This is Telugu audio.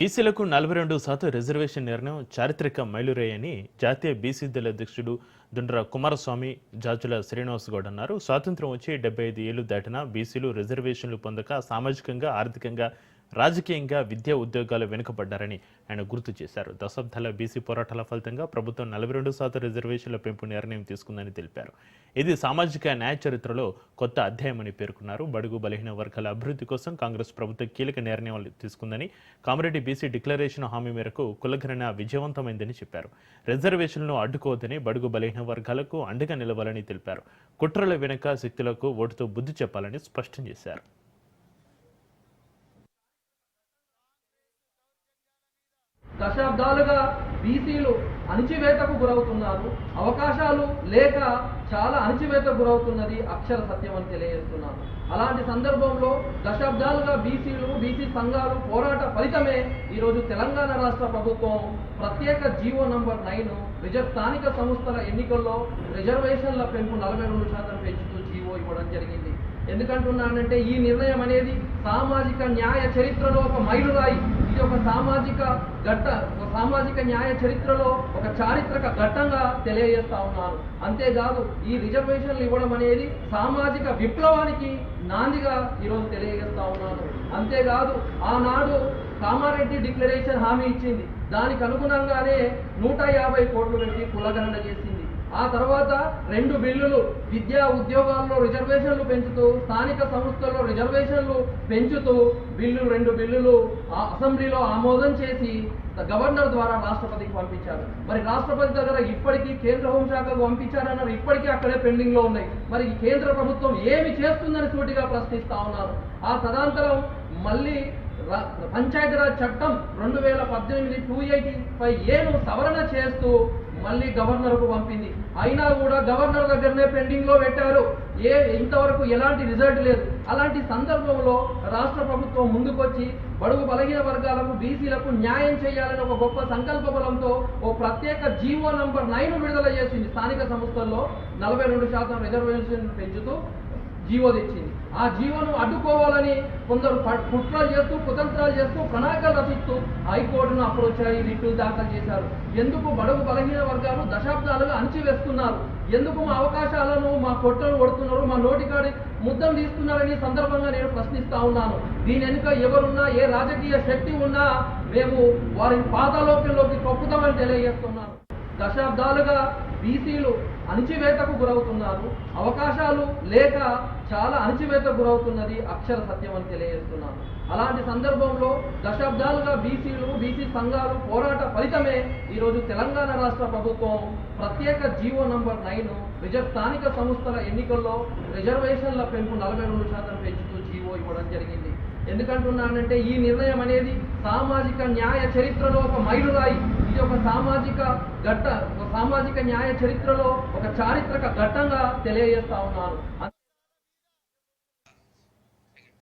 బీసీలకు నలభై రెండు శాతం రిజర్వేషన్ నిర్ణయం చారిత్రక మైలురేయని జాతీయ బీసీ దళ అధ్యక్షుడు దుండ్ర కుమారస్వామి జాజుల శ్రీనివాస్ గౌడ్ అన్నారు. స్వాతంత్రం వచ్చి డెబ్బై ఐదు ఏళ్ళు దాటినా బీసీలు రిజర్వేషన్లు పొందక సామాజికంగా ఆర్థికంగా రాజకీయంగా విద్యా ఉద్యోగాలు వెనుకబడ్డారని ఆయన గుర్తు చేశారు. దశాబ్దాల బీసీ పోరాటాల ఫలితంగా ప్రభుత్వం నలభై రెండు శాతం రిజర్వేషన్ల పెంపు నిర్ణయం తీసుకుందని తెలిపారు. ఇది సామాజిక న్యాయ చరిత్రలో కొత్త అధ్యాయమని పేర్కొన్నారు. బడుగు బలహీన వర్గాల అభివృద్ధి కోసం కాంగ్రెస్ ప్రభుత్వం కీలక నిర్ణయాలు తీసుకుందని కామరెడ్డి బీసీ డిక్లరేషన్ హామీ మేరకు కులగణన విజయవంతమైందని చెప్పారు. రిజర్వేషన్లను అడ్డుకోవద్దని బడుగు బలహీన వర్గాలకు అండగా నిలవాలని తెలిపారు. కుట్రల వెనుక శక్తులకు ఓటుతో బుద్ధి చెప్పాలని స్పష్టం చేశారు. దశాబ్దాలుగా బీసీలు అణిచివేతకు గురవుతున్నారు. అవకాశాలు లేక చాలా అణిచివేతకు గురవుతున్నది అక్షర సత్యం అని తెలియజేస్తున్నాను అలాంటి సందర్భంలో దశాబ్దాలుగా బీసీలు బీసీ సంఘాలు పోరాట ఫలితమే ఈరోజు తెలంగాణ రాష్ట్ర ప్రభుత్వం ప్రత్యేక జీవో నంబర్ నైన్ రిజర్వ్ స్థానిక సంస్థల ఎన్నికల్లో రిజర్వేషన్ల పెంపు నలభై రెండు శాతం పెంచుతూ జీవో ఇవ్వడం జరిగింది. ఎందుకంటున్నానంటే ఈ నిర్ణయం అనేది సామాజిక న్యాయ చరిత్రలో ఒక మైలురాయి. ఇది ఒక సామాజిక ఘట్ట ఒక సామాజిక న్యాయ చరిత్రలో ఒక చారిత్రక ఘట్టంగా తెలియజేస్తా ఉన్నాను. అంతేకాదు ఈ రిజర్వేషన్లు ఇవ్వడం అనేది సామాజిక విప్లవానికి నాందిగా ఈరోజు తెలియజేస్తా ఉన్నాను. అంతేకాదు ఆనాడు కామారెడ్డి డిక్లరేషన్ హామీ ఇచ్చింది. దానికి అనుగుణంగానే నూట యాభై కోట్లు పెట్టి కులగణన చేసి ఆ తర్వాత రెండు బిల్లులు విద్యా ఉద్యోగాల్లో రిజర్వేషన్లు పెంచుతూ స్థానిక సంస్థల్లో రిజర్వేషన్లు పెంచుతూ బిల్లు రెండు బిల్లులు ఆ అసెంబ్లీలో ఆమోదం చేసి గవర్నర్ ద్వారా రాష్ట్రపతికి పంపించారు. మరి రాష్ట్రపతి దగ్గర ఇప్పటికీ కేంద్ర హోంశాఖకు పంపించారన్నారు. ఇప్పటికీ అక్కడే పెండింగ్లో ఉన్నాయి. మరి కేంద్ర ప్రభుత్వం ఏమి చేస్తుందని సూటిగా ప్రశ్నిస్తా ఉన్నారు. ఆ తదనంతరం మళ్ళీ పంచాయతీరాజ్ చట్టం రెండు వేల పద్దెనిమిది టూ ఎయిటీ ఫైవ్ ఏను సవరణ చేస్తూ మళ్ళీ గవర్నర్కు పంపింది. అయినా కూడా గవర్నర్ దగ్గరనే పెండింగ్లో పెట్టారు. ఏ ఇంతవరకు ఎలాంటి రిజల్ట్ లేదు. అలాంటి సందర్భంలో రాష్ట్ర ప్రభుత్వం ముందుకొచ్చి బడుగు బలహీన వర్గాలకు బీసీలకు న్యాయం చేయాలని ఒక గొప్ప సంకల్ప బలంతో ఓ ప్రత్యేక జీవో నంబర్ నైన్ విడుదల చేసింది స్థానిక సంస్థల్లో. నలభై రెండు శాతం రిజర్వేషన్ పెంచుతూ జీవో తెచ్చింది ఆ జీవోను అడ్డుకోవాలని కొందరు కుట్రలు చేస్తూ కుతంత్రాలు చేస్తూ ప్రణాళికలు రచిస్తూ హైకోర్టును అప్రోచ్ అయ్యి రిట్లు దాఖలు చేశారు. ఎందుకు బడుగు బలహీన వర్గాలు దశాబ్దాలుగా అణచివేస్తున్నారు? ఎందుకు మా అవకాశాలను మా కొట్టలు కొడుతున్నారు మా నోటికాడి ముద్దం తీస్తున్నారని సందర్భంగా నేను ప్రశ్నిస్తా ఉన్నాను. దీని వెనుక ఎవరున్నా ఏ రాజకీయ శక్తి ఉన్నా మేము వారిని పాతాలోకంలోకి తొక్కుతామని తెలియజేస్తున్నాను దశాబ్దాలుగా బీసీలు అణిచివేతకు గురవుతున్నారు. అవకాశాలు లేక చాలా అణిచివేతకు గురవుతున్నది అక్షర సత్యం అని తెలియజేస్తున్నాను. అలాంటి సందర్భంలో దశాబ్దాలుగా బీసీలు బీసీ సంఘాలు పోరాట ఫలితమే ఈరోజు తెలంగాణ రాష్ట్ర ప్రభుత్వం ప్రత్యేక జీవో నంబర్ నైన్ రిజర్వ్ స్థానిక సంస్థల ఎన్నికల్లో రిజర్వేషన్ల పెంపు నలభై రెండు శాతం పెంచుతూ జీవో ఇవ్వడం జరిగింది. ఎందుకంటున్నానంటే ఈ నిర్ణయం అనేది సామాజిక న్యాయ చరిత్రలో ఒక మైలురాయి. ఇది ఒక సామాజిక ఘట్ట ఒక సామాజిక న్యాయ చరిత్రలో ఒక చారిత్రక ఘట్టంగా తెలియజేస్తా ఉన్నాను.